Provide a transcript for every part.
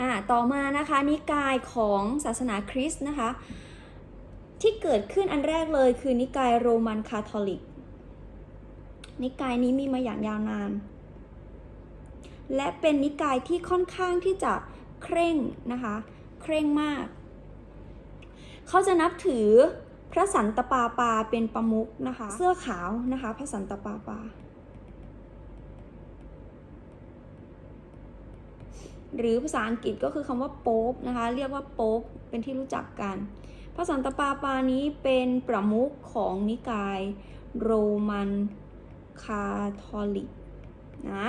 อ่าต่อมานะคะนิกายของศาสนาคริสต์นะคะ ที่เกิดขึ้นอันแรกเลยคือนิกายโรมันคาทอลิก นิกายนี้มีมาอย่างยาวนาน และเป็นนิกายที่ค่อนข้างที่จะเคร่งนะคะ เคร่งมาก เขาจะนับถือพระสันตปาปาเป็นประมุขนะคะ เสื้อขาวนะคะ พระสันตปาปา หรือภาษาอังกฤษก็คือคำว่าโป๊ปนะคะ เรียกว่าโป๊ปเป็นที่รู้จักกัน พระสันตะปาปานี้เป็นประมุขของนิกายโรมันคาทอลิกนะ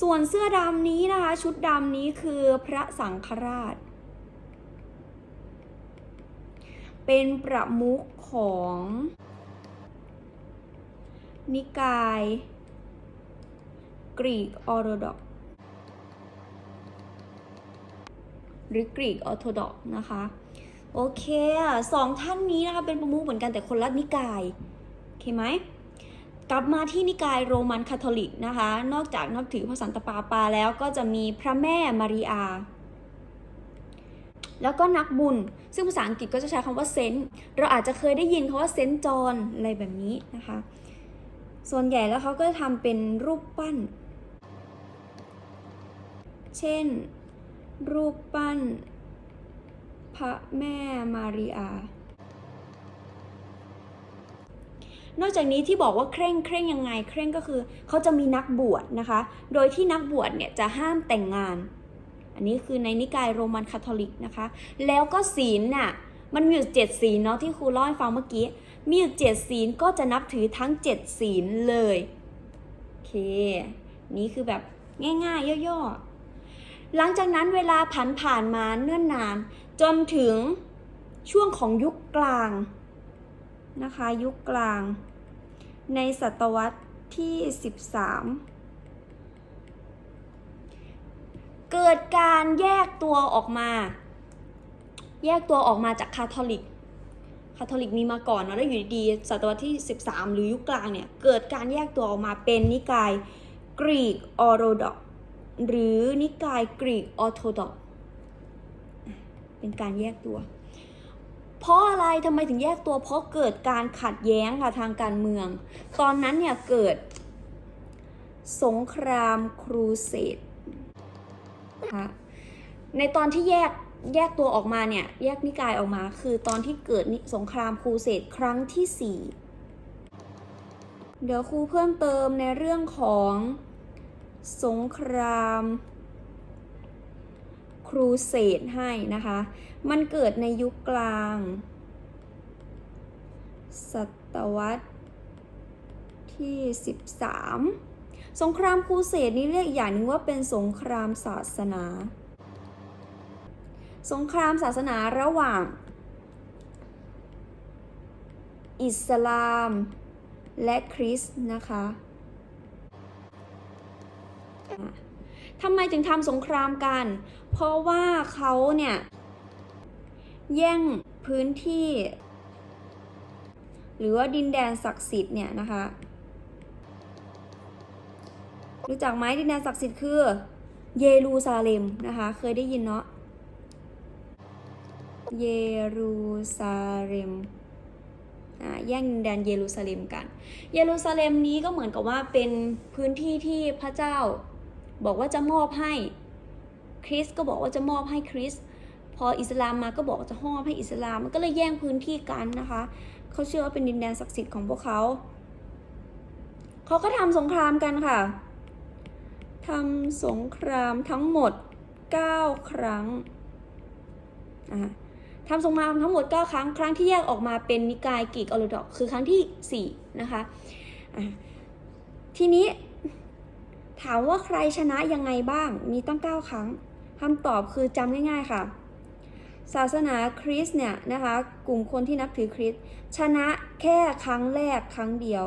ส่วนเสื้อดำนี้นะคะ ชุดดำนี้คือพระสังฆราช เป็นประมุขของ นิกายกรีกออร์โดก หรือกรีกออร์โธดอกนะคะโอเคอะสองท่านนี้นะคะเป็นประมุขเหมือนกันแต่คนละนิกายโอเคไหมกลับมาที่นิกายโรมันคาทอลิกนะคะ นอกจากนับถือพระสันตะปาปาแล้วก็จะมีพระแม่มารีอา แล้วก็นักบุญ ซึ่งภาษาอังกฤษก็จะใช้คำว่าเซนต์เราอาจจะเคยได้ยินคำว่าเซนต์จอห์นอะไรแบบนี้นะคะ ส่วนใหญ่แล้วเขาก็จะทำเป็นรูปปั้น เช่น รูปปั้น พระแม่มารีอา นอกจากนี้ที่บอกว่าเคร่งเคร่งยังไง เคร่งก็คือเขาจะมีนักบวชนะคะ โดยที่นักบวชเนี่ยจะห้ามแต่งงาน อันนี้คือในนิกายโรมันคาทอลิกนะคะ แล้วก็ศีลน่ะมันมีอยู่เจ็ดศีลเนาะที่ครูเล่าให้ฟังเมื่อกี้ มีอยู่เจ็ดศีลก็จะนับถือทั้งเจ็ดศีลเลย โอเค นี่คือแบบง่ายๆ ย่อๆ หลังจากนั้นเวลาผ่านผ่านมาเนื่อนนาน จนถึงช่วงของยุคกลางนะคะ ยุคกลาง ในศตวรรษที่ 13 เกิดการแยกตัวออกมา แยกตัวออกมาจากคาทอลิกคาทอลิกมีมาก่อนเนอะแล้วอยู่ดีๆศตวรรษที่ 13 หรือยุคกลางเนี่ย เกิดการแยกตัวออกมาเป็นนิกายกรีกออโรดอก หรือนิกายกรีกออโธดอกเป็นการแยกตัว เพราะอะไรทำไมถึงแยกตัว เพราะเกิดการขัดแย้งค่ะทางการเมือง ตอนนั้นเนี่ยเกิด สงครามครูเสดนะคะในตอนที่แยกแยกตัวออกมาเนี่ยแยกนิกายออกมา คือตอนที่เกิดสงครามครูเสดครั้งที่ 4 เดี๋ยวครูเพิ่มเติมในเรื่องของ สงครามครูเสดให้นะคะ มันเกิดในยุคกลาง ศตวรรษที่ 13 สงครามครูเสดนี้เรียกอย่างนึงว่าเป็นสงครามศาสนา สงครามศาสนาระหว่าง อิสลามและคริสต์นะคะ ทำไมถึงทำสงครามกัน เพราะว่าเขาเนี่ย แย่งพื้นที่ หรือว่าดินแดนศักดิ์สิทธิ์เนี่ยนะคะ รู้จักไหมดินแดนศักดิ์สิทธิ์คือ เยรูซาเล็มนะคะ เคยได้ยินเนาะ เยรูซาเล็มแย่งดินแดนเยรูซาเล็มกัน เยรูซาเล็มนี้ก็เหมือนกับว่าเป็นพื้นที่ที่พระเจ้า บอกว่าจะมอบให้คริสก็บอกว่าจะมอบให้คริสพออิสลามมาก็บอกจะมอบให้อิสลามมันก็เลยแย่งพื้นที่กันนะคะเขาเชื่อว่าเป็นดินแดนศักดิ์สิทธิ์ของพวกเขาเขาก็ทำสงครามกันค่ะทำสงครามทั้งหมด 9 ครั้งทำสงครามทั้งหมด 9 ครั้ง ครั้งที่แยกออกมาเป็นนิกายกรีกออร์โดอกคือครั้งที่ 4 นะคะ ทีนี้ ถามว่าใครชนะยังไงบ้าง มีตั้ง 9 ครั้งคำตอบคือจำง่ายๆค่ะ ศาสนาคริสต์เนี่ยนะคะ กลุ่มคนที่นับถือคริสต์ชนะแค่ครั้งแรกครั้งเดียว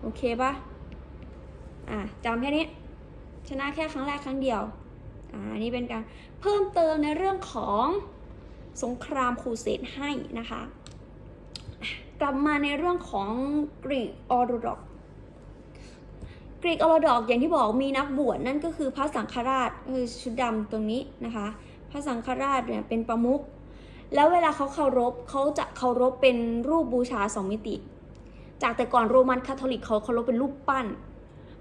โอเคปะอะจำแค่นี้ ชนะแค่ครั้งแรกครั้งเดียว อ่าอันนี้เป็นการเพิ่มเติมในเรื่องของสงครามครูเสดให้นะคะ กลับมาในเรื่องของกรีกออร์โดอก กรีกอรดอกอย่างที่บอกมีนักบวชนั่นก็คือพระสังฆราชคือชุดดำตรงนี้นะคะ พระสังฆราชเนี่ยเป็นประมุขแล้วเวลาเขาเคารพเขาจะเคารพเป็นรูปบูชาสองมิติ จากแต่ก่อนโรมันคาทอลิกเขาเคารพเป็นรูปปั้น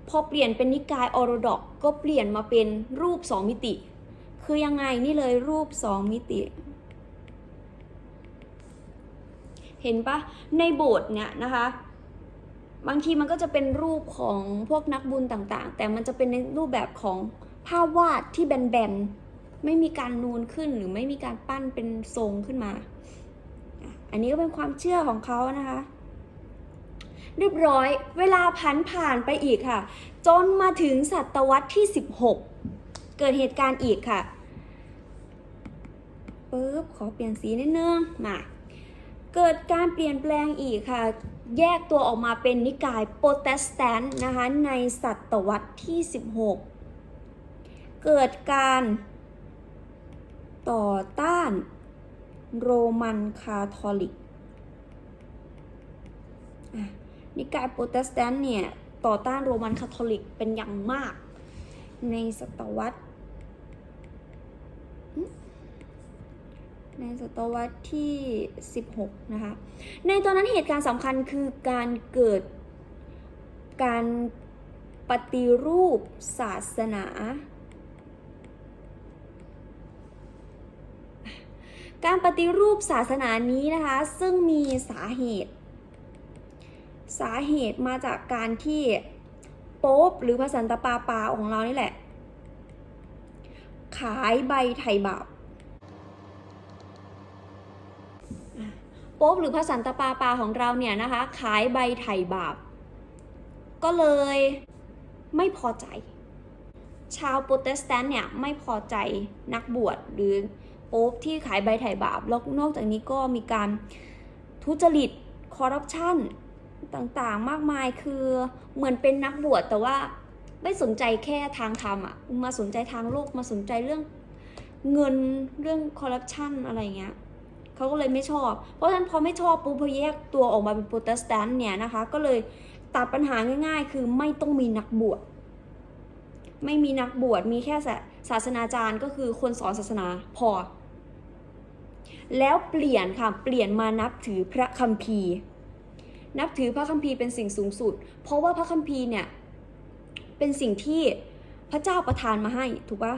พอเปลี่ยนเป็นนิกายออร์โธดอกก็เปลี่ยนมาเป็นรูปสองมิติ คือยังไงนี่เลยรูปสองมิติ เห็นปะในโบสถ์เนี่ยนะคะ บางทีมันก็จะเป็นรูปของพวกนักบุญต่างๆ แต่มันจะเป็นในรูปแบบของภาพวาดที่แบนๆ ไม่มีการนูนขึ้นหรือไม่มีการปั้นเป็นทรงขึ้นมา อันนี้ก็เป็นความเชื่อของเขานะคะ เรียบร้อยเวลาผ่านผ่านไปอีกค่ะ จนมาถึงศตวรรษที่ 16 เกิดเหตุการณ์อีกค่ะปึ๊บขอเปลี่ยนสีนิดนึงมาเกิดการเปลี่ยนแปลงอีกค่ะ แยกตัวออกมาเป็นนิกายโปรเตสแตนต์นะคะในศตวรรษที่ 16 เกิดการต่อต้านโรมันคาทอลิก นิกายโปรเตสแตนต์เนี่ย ต่อต้านโรมันคาทอลิกเป็นอย่างมากในศตวรรษ ใน ศตวรรษที่ 16 นะคะ ในตอนนั้นเหตุการณ์สำคัญคือการเกิดการปฏิรูปศาสนา การปฏิรูปศาสนานี้นะคะ ซึ่งมีสาเหตุ สาเหตุมาจากการที่โป๊ปหรือพระสันตะปาปาของเรานี่แหละ ขายใบไถ่บาป โป๊ปหรือพระสันตะปาปาของเราเนี่ยนะคะ ขายใบไถ่บาป ก็เลยไม่พอใจ ชาวโปรเตสแตนต์เนี่ยไม่พอใจนักบวชหรือโป๊ปที่ขายใบไถ่บาป แล้วนอกจากนี้ก็มีการทุจริตคอร์รัปชันต่างๆ มากมายคือเหมือนเป็นนักบวชแต่ว่าไม่สนใจแค่ทางธรรมอะมาสนใจทางโลกมาสนใจเรื่องเงินเรื่องคอร์รัปชันอะไรเงี้ย เขาก็เลยไม่ชอบ เพราะฉะนั้นพอไม่ชอบปุ๊บพอแยกตัวออกมาเป็นโปรเตสแตนต์เนี่ยนะคะ ก็เลยตัดปัญหาง่าย ๆ คือไม่ต้องมีนักบวช ไม่มีนักบวช มีแค่ศาศาสนาจารย์ก็คือคนสอนศาสนาพอ แล้วเปลี่ยนค่ะ เปลี่ยนมานับถือพระคัมภีร์ นับถือพระคัมภีร์เป็นสิ่งสูงสุด เพราะว่าพระคัมภีร์เนี่ยเป็นสิ่งที่พระเจ้าประทานมาให้ถูกปะ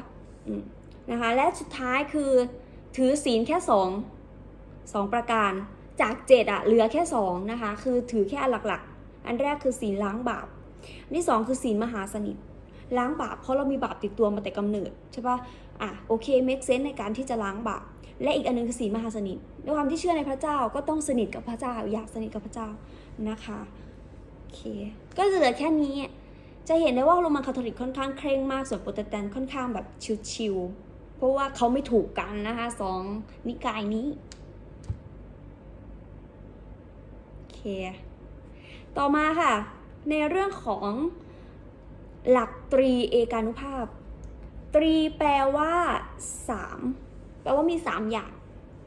นะคะ และสุดท้ายคือถือศีลแค่สอง สองประการ จากเจ็ดอะเหลือแค่สองนะคะ คือถือแค่อันหลักๆ อันแรกคือศีลล้างบาปอันที่สองคือศีลมหาสนิทล้างบาปเพราะเรามีบาปติดตัวมาแต่กำเนิดใช่ปะอะโอเค make sense ในการที่จะล้างบาปและอีกอันหนึงคือศีลมหาสนิทด้วยความที่เชื่อในพระเจ้าก็ต้องสนิทกับพระเจ้า อยากสนิทกับพระเจ้านะคะโอเค ก็จะเหลือแค่นี้ จะเห็นได้ว่าโรมันคาทอลิกค่อนข้างเคร่งมากส่วนโปรเตสแตนต์ค่อนข้างแบบชิวๆเพราะว่าเขาไม่ถูกกันนะคะสองนิกายนี้ โอ เค ต่อมาค่ะ ในเรื่องของหลักตรีเอกานุภาพ ตรีแปลว่าสามแปลว่ามีสามอย่าง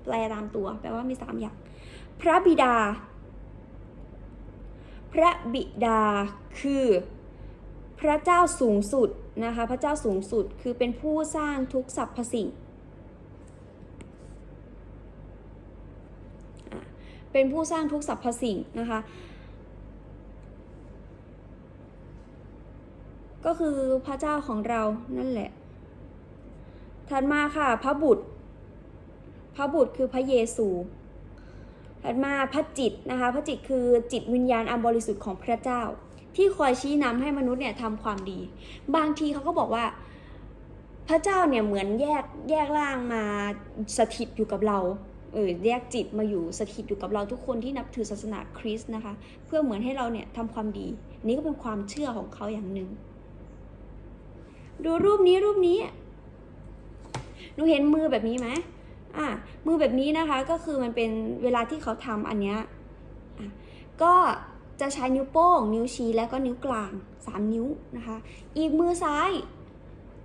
แปลตามตัว แปลว่ามีสามอย่าง พระบิดา พระบิดาคือ พระเจ้าสูงสุดนะคะ พระเจ้าสูงสุดคือเป็นผู้สร้างทุกสรรพสิ่ง เป็นผู้สร้างทุกสรรพสิ่งนะคะ ก็คือพระเจ้าของเรานั่นแหละ ถัดมาค่ะ พระบุตร พระบุตรคือพระเยซูถัดมาพระจิตนะคะพระจิตคือจิตวิญญาณอันบริสุทธิ์ของพระเจ้า ที่คอยชี้นำให้มนุษย์เนี่ยทำความดี บางทีเขาก็บอกว่า พระเจ้าเนี่ยเหมือนแยกแยกร่างมาสถิตอยู่กับเรา เออแยกจิตมาอยู่สถิตอยู่กับเราทุกคนที่นับถือศาสนาคริสต์นะคะ เพื่อเหมือนให้เราเนี่ยทำความดี นี่ก็เป็นความเชื่อของเขาอย่างหนึ่ง ดูรูปนี้รูปนี้หนูเห็นมือแบบนี้ไหมอะมือแบบนี้นะคะก็คือมันเป็นเวลาที่เขาทำอันเนี้ยก็จะใช้นิ้วโป้ง นิ้วชี้และก็นิ้วกลางสามนิ้วนะคะ อีกมือซ้าย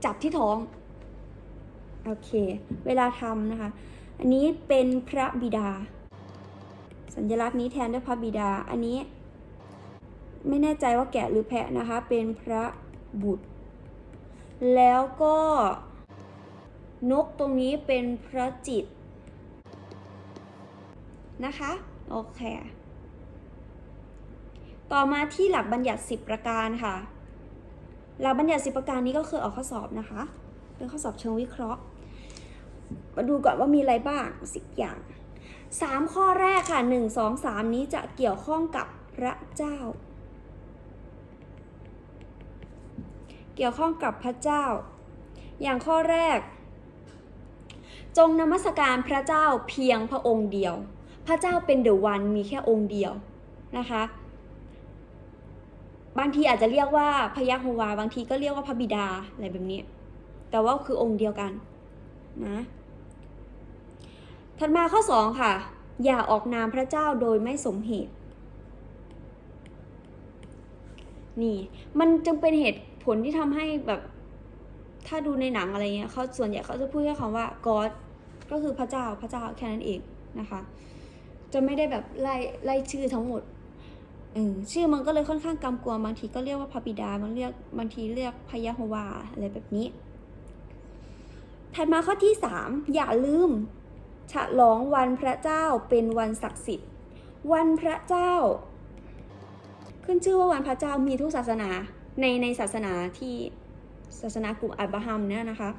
จับที่ท้อง โอเค เวลาทำนะคะ อันนี้เป็นพระบิดา สัญลักษณ์นี้แทนด้วยพระบิดา อันนี้ ไม่แน่ใจว่าแกะหรือแพะนะคะ เป็นพระบุตร แล้วก็นกตรงนี้เป็นพระจิตนะคะ โอเค ต่อมาที่หลักบัญญัติ 10 ประการค่ะ หลักบัญญัติ 10 ประการนี้ก็คือออกข้อสอบนะคะ เป็นข้อสอบเชิงวิเคราะห์ มาดูก่อนว่ามีอะไรบ้าง10อย่าง3ข้อแรกค่ะ1 2 3นี้จะเกี่ยวข้องกับพระเจ้า เกี่ยวข้องกับพระเจ้า อย่างข้อแรก จงนมัสการพระเจ้าเพียงพระองค์เดียว พระเจ้าเป็นเดอะวันมีแค่องค์เดียวนะคะบางทีอาจจะเรียกว่าพระยะโฮวา บางทีก็เรียกว่าพระบิดาอะไรแบบนี้ แต่ว่าคือองค์เดียวกันนะ ถัดมาข้อ 2 ค่ะ อย่าออกนามพระเจ้าโดยไม่สมเหตุ นี่ มันจึงเป็นเหตุผลที่ทำให้แบบ ถ้าดูในหนังอะไรเงี้ยเขาส่วนใหญ่เขาจะพูดแค่คำว่า God ก็คือพระเจ้าพระเจ้าแค่นั้นเองนะคะ จะไม่ได้แบบไล่ไล่ชื่อทั้งหมดชื่อมันก็เลยค่อนข้างกำกวมบางทีก็เรียกว่าพระบิดาบางเรียกบางทีเรียกพยะโฮวาอะไรแบบนี้ ถัดมาข้อที่ 3 อย่าลืม ฉลองวันพระเจ้าเป็นวันศักดิ์สิทธิ์ วันพระเจ้า ขึ้นชื่อว่าวันพระเจ้ามีทุกศาสนาในในศาสนาที่ศาสนากลุ่มอับราฮัมเนี่ยนะคะ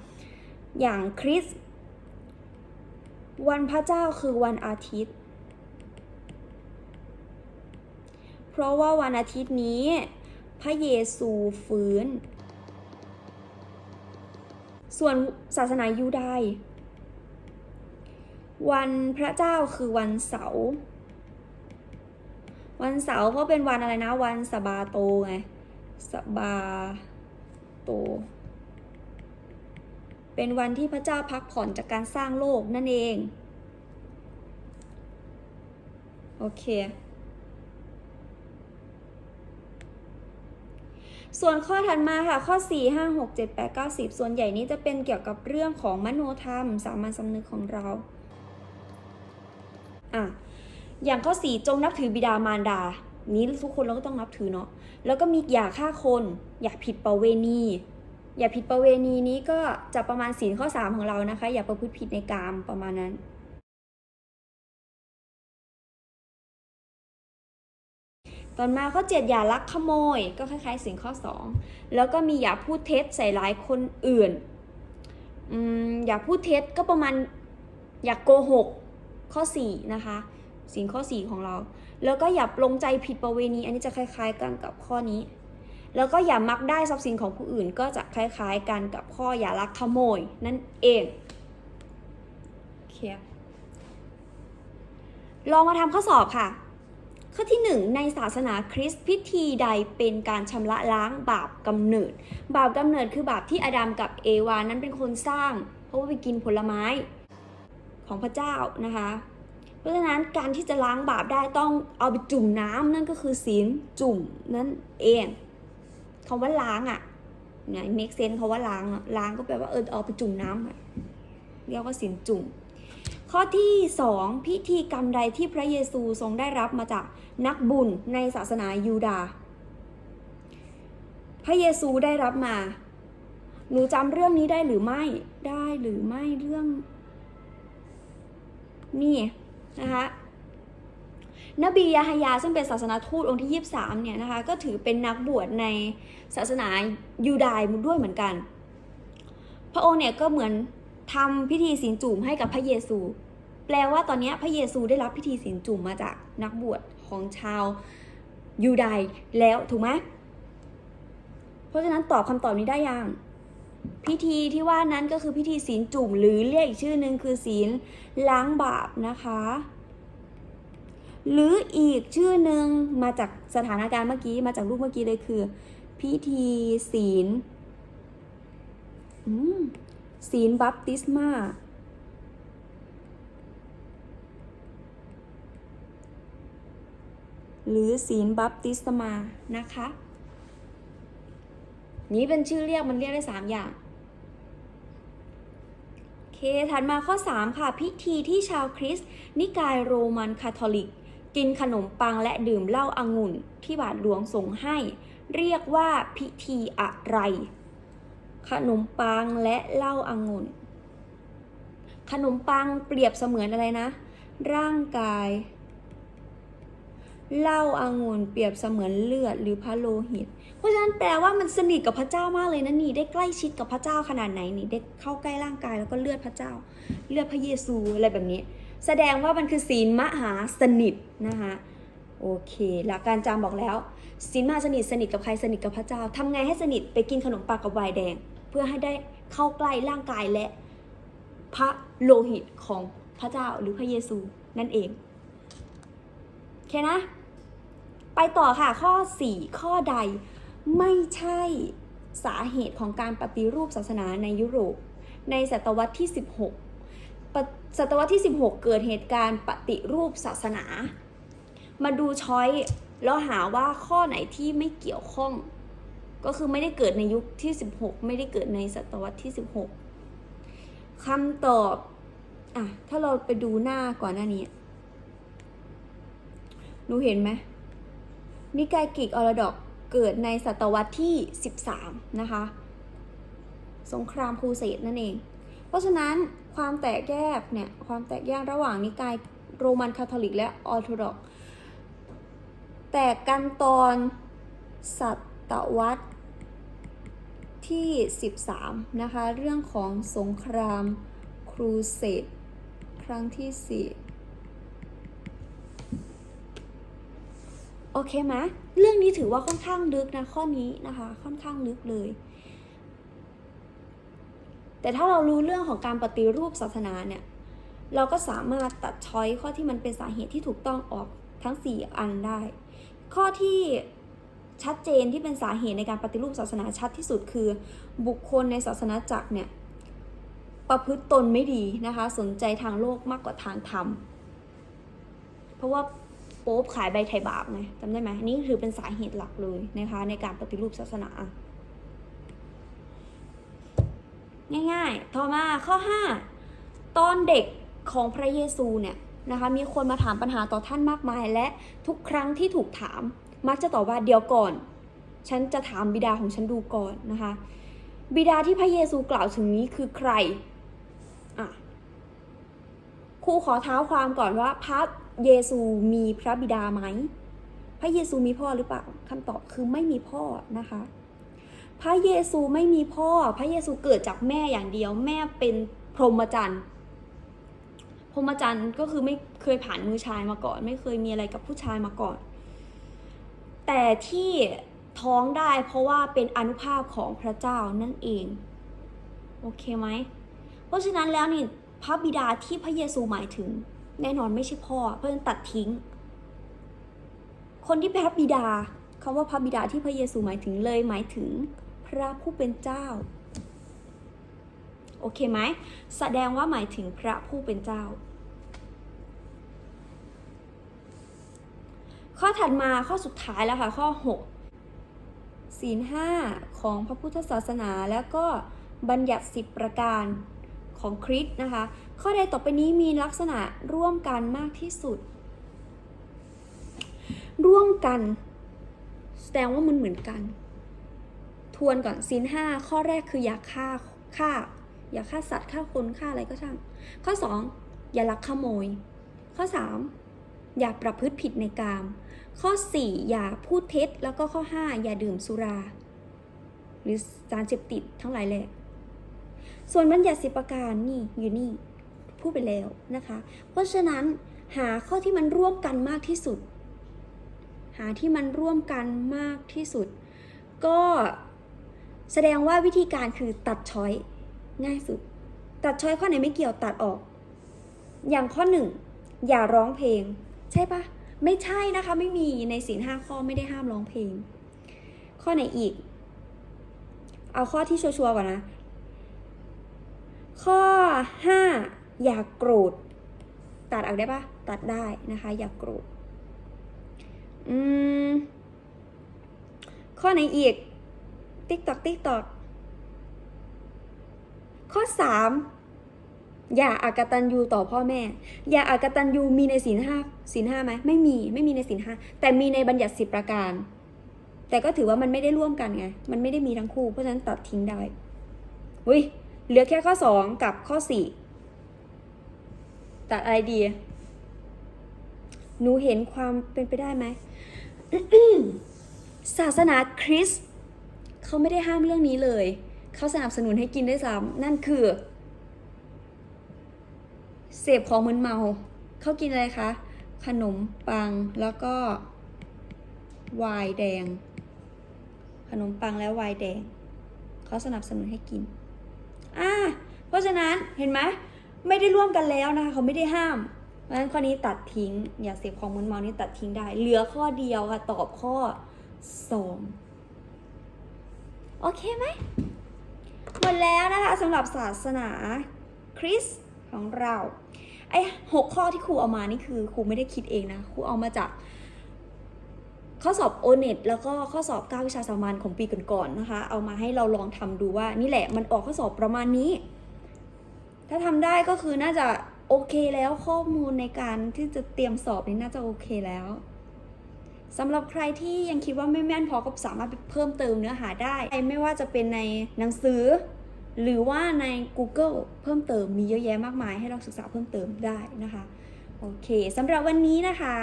อย่างคริสต์วันพระเจ้าคือวันอาทิตย์ เพราะว่าวันอาทิตย์นี้ พระเยซูฟื้น ส่วนศาสนายูดาห์ วันพระเจ้าคือวันเสาร์วันเสาร์เพราะเป็นวันอะไรนะ วันสบาโตไงสบาโต เป็นวันที่พระเจ้าพักผ่อนจากการสร้างโลกนั่นเอง โอเค ส่วนข้อถัดมาค่ะ ข้อ 4 5 6 7 8 9 10 ส่วนใหญ่นี้จะเป็นเกี่ยวกับเรื่องของมโนธรรม สามัญสำนึกของเรา อย่างข้อ4จงนับถือบิดามารดา นี้ทุกคนเราก็ต้องนับถือเนาะ แล้วก็มีอย่าฆ่าคน อย่าผิดประเวณี อย่าผิดประเวณีนี้ก็จะประมาณศีลข้อ3ของเรานะคะ อย่าประพฤติผิดในกามประมาณนั้น ตอนมาข้อ7อย่าลักขโมย ก็คล้ายๆสิ่งข้อ2แล้วก็มีอย่าพูดเท็จใส่ร้ายคนอื่นอืมอย่าพูดเท็จก็ประมาณอย่าโกหกข้อ4นะคะ สิ่งข้อ 4 ของเรา แล้วก็อย่าปลงใจผิดประเวณี อันนี้จะคล้าย ๆ กันกับข้อนี้ แล้วก็อย่ามักได้ทรัพย์สินของผู้อื่น ก็จะคล้าย ๆ กันกับข้ออย่าลักขโมยนั่นเองโอเคลองมาทำข้อสอบค่ะ ข้อที่ 1 ในศาสนาคริสต์พิธีใดเป็นการชำระล้างบาปกำเนิด บาปกำเนิดคือบาปที่อาดัมกับเอวานั้นเป็นคนสร้าง เพราะว่าไปกินผลไม้ของพระเจ้านะคะ เพราะฉะนั้นการที่จะล้างบาปได้ต้องเอาไปจุ่มน้ำนั่นก็คือศีลจุ่มนั่นเองคำว่าล้างอะ่ะเนี่ย make sense เพราว่าล้างอะล้างก็แปลว่าเออเอาไปจุ่มน้ำอะเรียกว่าศีลจุ่ม ข้อที่ 2 พิธีกรรมใดที่พระเยซูทรงได้รับมาจากนักบุญในศาสนายูดาห์พระเยซูได้รับมา หนูจำเรื่องนี้ได้หรือไม่ ได้หรือไม่เรื่อง นี่ นะคะนบียาฮยาซึ่งเป็นศาสนาทูตองค์ที่ 23เนี่ยนะคะก็ถือเป็นนักบวชในศาสนายูดาห์ด้วยเหมือนกัน พระองค์เนี่ยก็เหมือนทำพิธีศีลจุ่มให้กับพระเยซู แปลว่าตอนนี้พระเยซูได้รับพิธีศีลจุ่มมาจากนักบวชของชาวยูดาห์แล้วถูกไหมเพราะฉะนั้นตอบคำตอบนี้ได้ยัง พิธีที่ว่านั้นก็คือพิธีศีลจุ่มหรือเรียกอีกชื่อหนึ่งคือศีลล้างบาปนะคะ หรืออีกชื่อหนึ่งมาจากสถานการณ์เมื่อกี้มาจากรูปเมื่อกี้เลยคือ พิธีศีลศีลบัพติศมาหรือศีลบัพติศมานะคะ นี้เป็นชื่อเรียกมันเรียกได้3อย่างโอเคถัดมาข้อ 3 ค่ะ พิธีที่ชาวคริสต์นิกายโรมันคาทอลิก กินขนมปังและดื่มเหล้าอางุ่นที่บาทหลวงส่งให้ เรียกว่าพิธีอะไร ขนมปังและเหล้าอางุ่น ขนมปังเปรียบเสมือนอะไรนะ ร่างกาย เหล้าอางุ่นเปรียบเสมือนเลือดหรือพระโลหิต เพราะฉะนั้นแปลว่ามันสนิทกับพระเจ้ามากเลยนะนี่ได้ใกล้ชิดกับพระเจ้าขนาดไหนนี่ได้เข้าใกล้ร่างกายแล้วก็เลือดพระเจ้า เลือดพระเยซูอะไรแบบนี้ แสดงว่ามันคือศีลมหาสนิทนะคะโอเค หลักการจำบอกแล้วศีลมหาสนิทสนิทกับใครสนิทกับพระเจ้าทำไงให้สนิทไปกินขนมปังกับไวน์แดง เพื่อให้ได้เข้าใกล้ร่างกายและพระโลหิตของพระเจ้าหรือพระเยซูนั่นเอง โอเคนะ ไปต่อค่ะข้อ 4 ข้อใดไม่ใช่สาเหตุของการปฏิรูปศาสนาในยุโรป ในศตวรรษที่ 16 ศตวรรษที่ 16 เกิดเหตุการณ์ปฏิรูปศาสนา มาดูช้อยแล้วหาว่าข้อไหนที่ไม่เกี่ยวข้อง ก็คือไม่ได้เกิดในยุคที่ 16 ไม่ได้เกิดในศตวรรษที่ 16 คำตอบอะถ้าเราไปดูหน้าก่อนหน้านี้หนูเห็นไหม นิกายกรีกออร์ดอกเกิดในศตวรรษที่ 13 นะคะ สงครามครูเสดนั่นเอง เพราะฉะนั้นความแตกแยกเนี่ย ความแตกแยกระหว่างนิกายโรมันคาทอลิกและออร์โธดอกแตกกันตอนศตวรรษที่ 13 นะคะ เรื่องของสงครามครูเสดครั้งที่ 4 โอเคไหมเรื่องนี้ถือว่าค่อนข้างลึกนะข้อนี้นะคะ ค่อนข้างลึกเลย แต่ถ้าเรารู้เรื่องของการปฏิรูปศาสนาเนี่ย เราก็สามารถตัดช้อยข้อที่มันเป็นสาเหตุที่ถูกต้องออกทั้ง 4 อันได้ ข้อที่ชัดเจนที่เป็นสาเหตุในการปฏิรูปศาสนาชัดที่สุดคือ บุคคลในศาสนาจักรเนี่ยประพฤติตนไม่ดีนะคะ สนใจทางโลกมากกว่าทางธรรม เพราะว่า ป๊ปขายใบไทยบาปไงจำได้ไหมนี่คือเป็นสาเหตุหลักเลยนะคะ ในการปฏิรูปศาสนา ง่ายๆ ต่อมาข้อ 5 ตอนเด็กของพระเยซูเนี่ยนะคะมีคนมาถามปัญหาต่อท่านมากมาย และทุกครั้งที่ถูกถาม มักจะตอบว่าเดี๋ยวก่อน ฉันจะถามบิดาของฉันดูก่อนนะคะ บิดาที่พระเยซูกล่าวถึงนี้คือใครอะครูขอเท้าความก่อนว่าพระ เยซูมีพระบิดาไหม พระเยซูมีพ่อหรือเปล่าคำตอบคือไม่มีพ่อนะคะ พระเยซูไม่มีพ่อ พระเยซูเกิดจากแม่อย่างเดียว แม่เป็นพรหมจรรย์พรหมจรรย์ก็คือไม่เคยผ่านมือชายมาก่อน ไม่เคยมีอะไรกับผู้ชายมาก่อน แต่ที่ท้องได้เพราะว่าเป็นอนุภาพของพระเจ้านั่นเอง โอเคไหม เพราะฉะนั้นแล้วนี่พระบิดาที่พระเยซูหมายถึง แน่นอนไม่ใช่พ่อ เพราะฉะนั้นตัดทิ้ง คนที่พระบิดาคำว่าพระบิดาที่พระเยซูหมายถึงเลยหมายถึงพระผู้เป็นเจ้า โอเคไหมแสดงว่าหมายถึงพระผู้เป็นเจ้า ข้อถัดมาข้อสุดท้ายแล้วค่ะ ข้อ 6 ศีลห้าของพระพุทธศาสนาแล้วก็บัญญัติสิบประการ ของคริสนะคะ ข้อใดต่อไปนี้มีลักษณะร่วมกันมากที่สุด ร่วมกัน แสดงว่ามันเหมือนกัน ทวนก่อนศีลห้าข้อแรกคืออย่าฆ่าฆ่า อย่าฆ่าสัตว์ฆ่าคนฆ่าอะไรก็ช่าง ข้อ 2 อย่าลักขโมย ข้อ 3 อย่าประพฤติผิดในกาม ข้อ 4 อย่าพูดเท็จ แล้วก็ข้อ 5 อย่าดื่มสุรา หรือสารเสพติดทั้งหลายแหละ ส่วนบัญญัติสิบประการนี่อยู่นี่พูดไปแล้วนะคะ เพราะฉะนั้นหาข้อที่มันร่วมกันมากที่สุด หาที่มันร่วมกันมากที่สุด ก็แสดงว่าวิธีการคือตัดช้อยง่ายสุด ตัดช้อยข้อไหนไม่เกี่ยวตัดออก อย่างข้อหนึ่งอย่าร้องเพลง ใช่ปะไม่ใช่นะคะไม่มีในศีลห้าข้อไม่ได้ห้ามร้องเพลง ข้อไหนอีก เอาข้อที่ชัวร์ก่อนนะ ข้อ 5 อย่ากโกรธตัดออกได้ปะตัดได้นะคะ อย่ากโกรธอืมข้อไหนอีก ติ๊กตอกติ๊กตอกข้อ 3 อย่าอากตันยูต่อพ่อแม่ อย่าอากตันยูมีในศีลห้าศีลห้าไหมไม่มีไม่มีในศีลห้าแต่มีในบัญญัติสิบประการ แต่ก็ถือว่ามันไม่ได้ร่วมกันไง มันไม่ได้มีทั้งคู่เพราะฉะนั้นตัดทิ้งได้อุ้ย เหลือแค่ข้อสองกับข้อสี่ตัดอะไรดี หนูเห็นความเป็นไปได้ไหม ศาสนาคริสต์เขาไม่ได้ห้ามเรื่องนี้เลย เขาสนับสนุนให้กินได้ซ้ำนั่นคือ เสพของมึนเมา เขากินอะไรคะ ขนมปังแล้วก็ไวน์แดง ขนมปังและไวน์แดง เขาสนับสนุนให้กิน อ่าเพราะฉะนั้นเห็นไหมไม่ได้ร่วมกันแล้วนะคะเขาไม่ได้ห้ามเพราะฉะนั้นข้อนี้ตัดทิ้ง อย่าเสพของมึนเมานี่ตัดทิ้งได้ เหลือข้อเดียวค่ะตอบข้อสองโอเคไหมหมดแล้วนะคะสำหรับศาสนาคริสต์ของเราไอ้หกข้อที่ครูเอามานี่คือครูไม่ได้คิดเองนะครูเอามาจาก ข้อสอบโอเน็ตแล้วก็ข้อสอบ 9 วิชาสามัญของปีก่อนๆนะคะ เอามาให้เราลองทำดูว่านี่แหละมันออกข้อสอบประมาณนี้ ถ้าทำได้ก็คือน่าจะโอเคแล้วข้อมูลในการที่จะเตรียมสอบนี่น่าจะโอเคแล้วสำหรับใครที่ยังคิดว่าไม่แม่นพอก็สามารถเพิ่มเติมเนื้อหาได้ ไม่ว่าจะเป็นในหนังสือ หรือว่าใน Google เพิ่มเติมมีเยอะแยะมากมายให้เราศึกษาเพิ่มเติมได้นะคะ โอเคสำหรับวันนี้นะคะ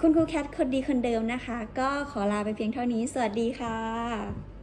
คุณครูแคทคนดีคนเดิมนะคะ ก็ขอลาไปเพียงเท่านี้ สวัสดีค่ะ